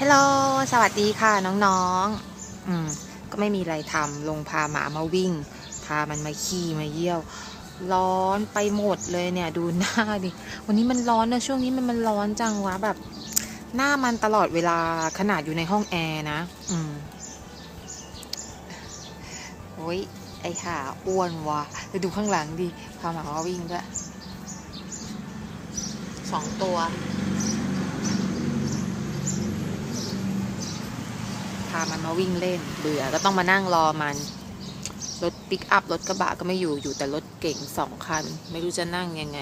ฮัลโหล สวัสดีค่ะน้องๆ อืม ก็ไม่มีอะไรทำลงพาหมามาวิ่ง พามันมาขี่มาเยี่ยว ร้อนไปหมดเลยเนี่ย ดูหน้าดิ วันนี้มันร้อนนะช่วงนี้มันมันร้อนจังวะแบบ หน้ามันตลอดเวลาขนาดอยู่ในห้องแอร์นะ อืมโอ้ย ไอห่าอ้วนวะไปดูข้างหลังดิพาหมามาวิ่งด้วยสองตัวามันมาวิ่งเล่น เบื่อก็ต้องมานั่งรอมัน รถปิกอัพรถกระบะก็ไม่อยู่อยู่แต่รถเก่งสองคัน ไม่รู้จะนั่งยังไง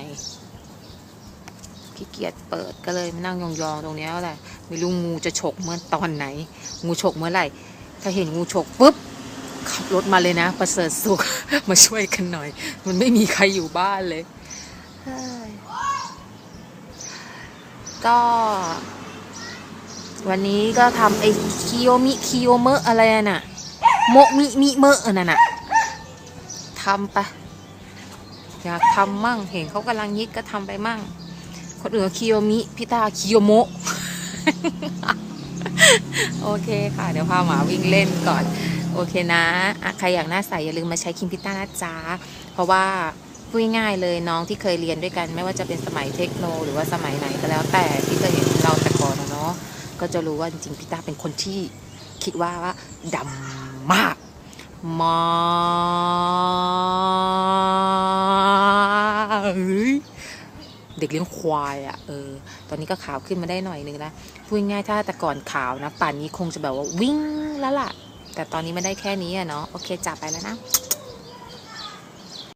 ขี้เกียจเปิดก็เลยนั่งยองๆตรงนี้แหละไม่รู้งูจะฉกเมื่อตอนไหน งูฉกเมื่อไหร่ ถ้าเห็นงูฉกปุ๊บขับรถมาเลยนะ ประเสริฐสุขมาช่วยกันหน่อย มันไม่มีใครอยู่บ้านเลย ก็ วันนี้ก็ทำไอ้คิโยมิคิโยเมะอะไรน่ะโมมิมิเมะนั่นน่ะทำไปอยากทำมั่งเห็นเขากำลังฮิตก็ทำไปมั่ง คนอื่นคิโยมิพี่ตาคิโยโมะโอเคค่ะ เดี๋ยวพาหมาวิ่งเล่นก่อน โอเคนะใครอยากหน้าใสอย่าลืมมาใช้ครีมพิต้านะจ๊ะเพราะว่าพูดง่ายเลยน้องที่เคยเรียนด้วยกัน ไม่ว่าจะเป็นสมัยเทคโน หรือว่าสมัยไหนก็แล้วแต่ที่เคยเห็น ก็จะรู้ว่าจริงๆพี่ต้าเป็นคนที่คิดว่าว่าดำมากมากเด็กเลี้ยงควายอะ่ะเออ ตอนนี้ก็ขาวขึ้นมาได้หน่อยนึงแล้วพูดง่ายๆถ้าแต่ก่อนขาวนะ ป่านนี้คงจะแบบว่าวิ่งแล้วล่ะ แต่ตอนนี้ไม่ได้แค่นี้อะเนาะโอเคจับไปแล้วนะ